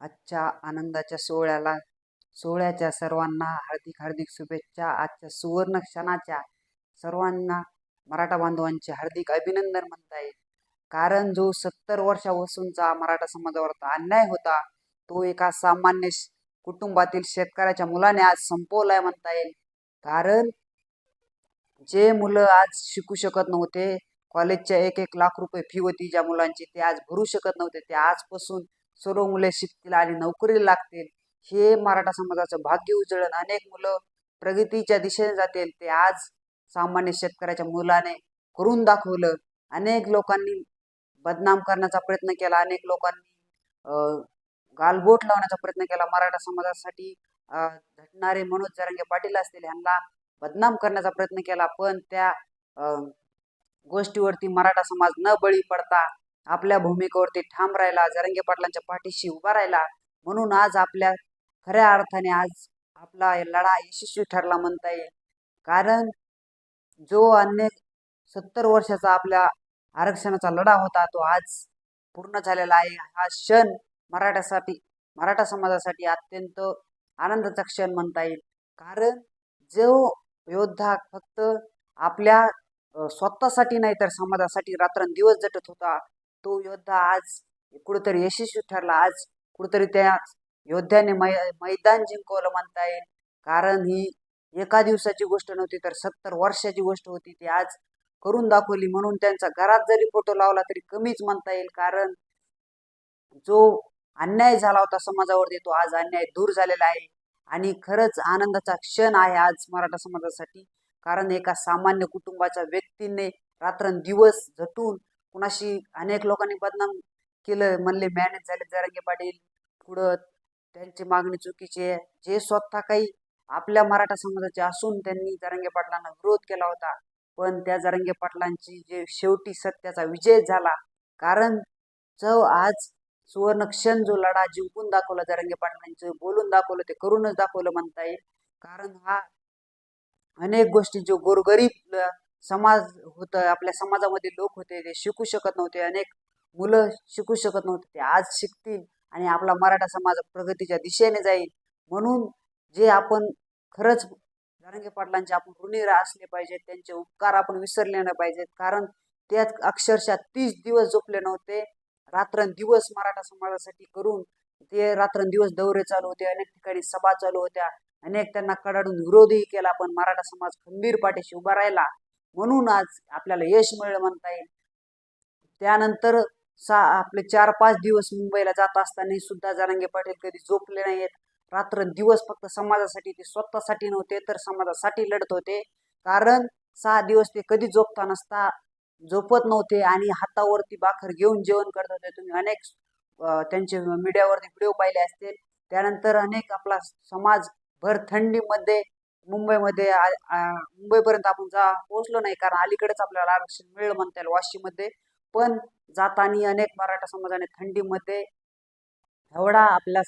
आजच्या आनंदाच्या सोहळ्याला सोहळ्याच्या सर्वांना हार्दिक हार्दिक शुभेच्छा. आजच्या सुवर्ण क्षणाच्या सर्वांना मराठा बांधवांचे हार्दिक अभिनंदन म्हणता येईल. कारण जो सत्तर वर्षापासूनचा मराठा समाजावरचा अन्याय होता तो एका सामान्य कुटुंबातील शेतकऱ्याच्या मुलाने आज संपवलाय म्हणता येईल. कारण जे मुलं आज शिकू शकत नव्हते कॉलेजच्या एक एक लाख रुपये फी होती ज्या मुलांची ते आज भरू शकत नव्हते. ते आजपासून सर्व मुले शिकतील आणि नोकरीला लागतील. हे मराठा समाजाचं भाग्य उजळण अनेक मुलं प्रगतीच्या दिशेने जातील. ते आज सामान्य शेतकऱ्याच्या मुलाने करून दाखवलं. अनेक लोकांनी बदनाम करण्याचा प्रयत्न केला. अनेक लोकांनी गालबोट लावण्याचा प्रयत्न केला. मराठा समाजासाठी झटणारे मनोज जरांगे पाटील असतील यांना बदनाम करण्याचा प्रयत्न केला. पण त्या गोष्टीवरती मराठा समाज न बळी पडता आपल्या भूमिकेवरती ठाम राहिला जरंगे पाटलांच्या पाठीशी उभा राहिला. म्हणून आज आपल्या खऱ्या अर्थाने आज आपला लढा यशस्वी ठरला म्हणता येईल. कारण जो अन्य सत्तर वर्षाचा आपल्या आरक्षणाचा लढा होता तो आज पूर्ण झालेला आहे. हा क्षण मराठ्यासाठी मराठा समाजासाठी अत्यंत आनंदाचा क्षण म्हणता येईल. कारण जो योद्धा फक्त आपल्या स्वतःसाठी नाही तर समाजासाठी रात्रंदिवस झटत होता. तो योद्धा आज कुठेतरी यशस्वी ठरला. आज कुठेतरी त्या योद्ध्याने मै मैदान जिंकवलं म्हणता येईल. कारण ही एका दिवसाची गोष्ट नव्हती तर सत्तर वर्षाची गोष्ट होती. ती आज करून दाखवली म्हणून त्यांचा घरात जरी फोटो लावला तरी कमीच म्हणता येईल. कारण जो अन्याय झाला होता समाजावरती तो आज अन्याय दूर झालेला आहे. आणि खरंच आनंदाचा क्षण आहे आज मराठा समाजासाठी. कारण एका सामान्य कुटुंबाच्या व्यक्तीने रात्रंदिवस झटून कुणाशी अनेक लोकांनी बदनाम केलं म्हणले मॅनेज झाले जरांगे पाटील पुढं त्यांची मागणी चुकीची आहे. जे स्वतः काही आपल्या मराठा समाजाचे असून त्यांनी जरांगे पाटलांना विरोध केला होता. पण त्या जरांगे पाटलांची जे शेवटी सत्याचा विजय झाला कारण जो आज सुवर्ण क्षण जो लढा जिंकून दाखवला जरांगे पाटलांचं बोलून दाखवलं ते करूनच दाखवलं म्हणता येईल. कारण हा अनेक गोष्टी जो गोरगरीब समाज होतं आपल्या समाजामध्ये लोक होते ते शिकू शकत नव्हते अनेक मुलं शिकू शकत नव्हते ते आज शिकतील आणि आपला मराठा समाज प्रगतीच्या दिशेने जाईल. म्हणून जे आपण खरंच नारंगे पाटलांचे आपण ऋणी असले पाहिजेत त्यांचे उपकार आपण विसरले नाही पाहिजेत कारण त्यात अक्षरशः तीस दिवस झोपले नव्हते. रात्रंदिवस मराठा समाजासाठी करून ते रात्रंदिवस दौरे चालू होते अनेक ठिकाणी सभा चालू होत्या. अनेक त्यांना कडाडून विरोधही केला पण मराठा समाज खंबीर पाठीशी उभा राहिला. म्हणून आज आपल्याला यश मिळलं म्हणता येईल. त्यानंतर सा आपले चार पाच दिवस मुंबईला जात असताना सुद्धा जरांगे पाटील कधी झोपले नाहीत रात्र दिवस फक्त समाजासाठी ते स्वतःसाठी नव्हते तर समाजासाठी लढत होते. कारण सहा दिवस ते कधी झोपता नसता झोपत नव्हते आणि हातावरती बाखर घेऊन जेवण करत होते. तुम्ही अनेक त्यांचे मीडियावरती व्हिडिओ पाहिले असतील. त्यानंतर अनेक आपला समाज भर थंडीमध्ये मुंबईमध्ये मुंबईपर्यंत आपण जा पोहोचलो नाही कारण अलीकडेच आपल्याला आरक्षण मिळलं म्हणता येईल वाशीमध्ये. पण जाताना अनेक मराठा समाजाने थंडीमध्ये एवढा आपल्या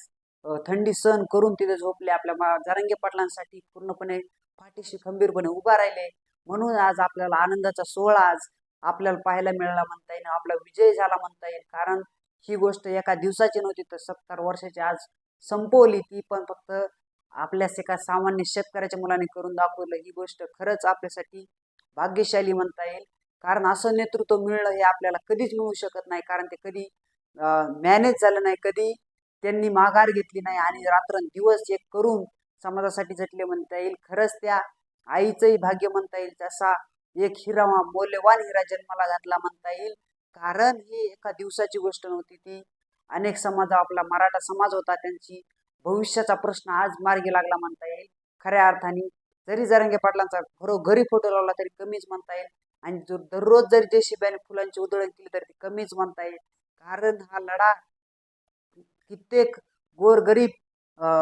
थंडी सहन करून तिथे झोपले. आपल्या मा- पाटलांसाठी पूर्णपणे पाठीशी खंबीरपणे उभा राहिले. म्हणून आज आपल्याला आनंदाचा सोहळा आज आपल्याला पाहायला मिळाला म्हणता येईल. आपला विजय झाला म्हणता येईल. कारण ही गोष्ट एका दिवसाची नव्हती तर सत्तर वर्षाची आज संपवली ती. पण फक्त आपल्याच एका सामान्य शेतकऱ्याच्या मुलाने करून दाखवलं ही गोष्ट खरंच आपल्यासाठी भाग्यशाली म्हणता येईल. कारण असं नेतृत्व मिळणं हे आपल्याला कधीच मिळू शकत नाही कारण ते कधी मॅनेज झालं नाही कधी त्यांनी माघार घेतली नाही आणि रात्रंदिवस एक करून समाजासाठी झटले म्हणता येईल. खरंच त्या आईचंही भाग्य म्हणता येईल तसा एक हिरा मौल्यवान हिरा जन्माला घातला म्हणता येईल. कारण ही एका दिवसाची गोष्ट नव्हती ती. अनेक समाज आपला मराठा समाज होता त्यांची भविष्याचा प्रश्न आज मार्गी लागला म्हणता येईल. खऱ्या अर्थाने जरी जरंगे पाटलांचा घरोघरी फोटो लावला तरी कमीच म्हणता येईल. आणि जो दररोज जरी जेसीबीने फुलांची उधळण केली तरी ती कमीच म्हणता येईल. कारण हा लढा कित्येक गोरगरीब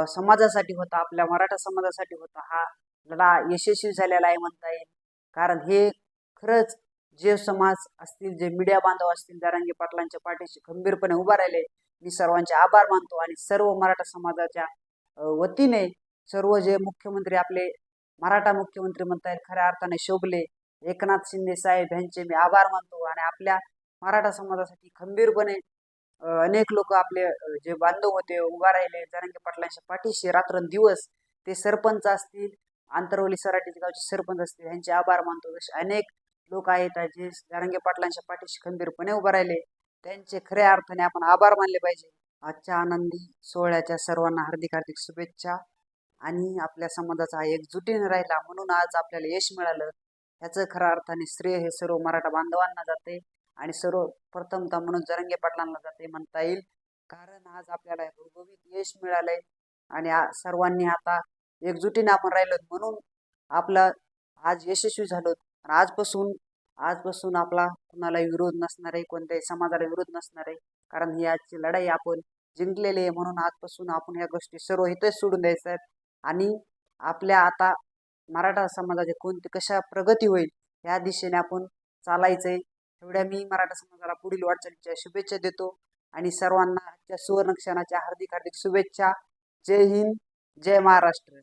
समाजासाठी होता आपल्या मराठा समाजासाठी होता. हा लढा यशस्वी झालेला आहे म्हणता येईल. कारण हे खरंच जे समाज असतील जे मीडिया बांधव असतील जरांगे पाटलांच्या पाठीशी खंबीरपणे उभा राहिले मी सर्वांचे आभार मानतो आणि सर्व मराठा समाजाच्या वतीने सर्व जे मुख्यमंत्री आपले मराठा मुख्यमंत्री म्हणता येईल खऱ्या अर्थाने शोभले एकनाथ शिंदे साहेब यांचे मी आभार मानतो आणि आपल्या मराठा समाजासाठी खंबीरपणे अनेक लोक आपले जे बांधव होते उभा राहिले जरांगे पाटलांच्या पाठीशी रात्रंदिवस ते सरपंच असतील आंतरवली सराटीचे गावचे सरपंच असतील यांचे आभार मानतो. जसे अनेक लोक आहेत जे जरांगे पाटलांच्या पाठीशी खंबीरपणे उभा राहिले. त्यांचे खऱ्या अर्थाने आपण आभार मानले पाहिजे. आजच्या आनंदी सोहळ्याच्या सर्वांना हार्दिक हार्दिक शुभेच्छा. आणि आपल्या समाजाचा हा एकजुटीने राहिला म्हणून आज आपल्याला यश मिळालं. ह्याचं खऱ्या अर्थाने श्रेय हे सर्व मराठा बांधवांना जाते. आणि सर्व प्रथमतः म्हणून जरंगे पाटलांना जाते म्हणता येईल. कारण आज आपल्याला भौगोलिक यश मिळालंय. आणि सर्वांनी आता एकजुटीने आपण राहिलो म्हणून आपलं आज यशस्वी झालो आजपासून आजपासून आपला कुणाला विरोध नसणार आहे कोणत्याही समाजाला विरोध नसणार आहे. कारण ही आजची लढाई आपण जिंकलेली आहे म्हणून आजपासून आपण या गोष्टी सर्व इथेच सोडून द्यायच्या आहेत आणि आपल्या आता मराठा समाजाची कोणती कशा प्रगती होईल या दिशेने आपण चालायचं आहे. एवढ्या मी मराठा समाजाला पुढील वाटचालीच्या शुभेच्छा देतो. आणि सर्वांना आजच्या सुवर्ण क्षणाच्या हार्दिक हार्दिक शुभेच्छा. जय हिंद जय महाराष्ट्र.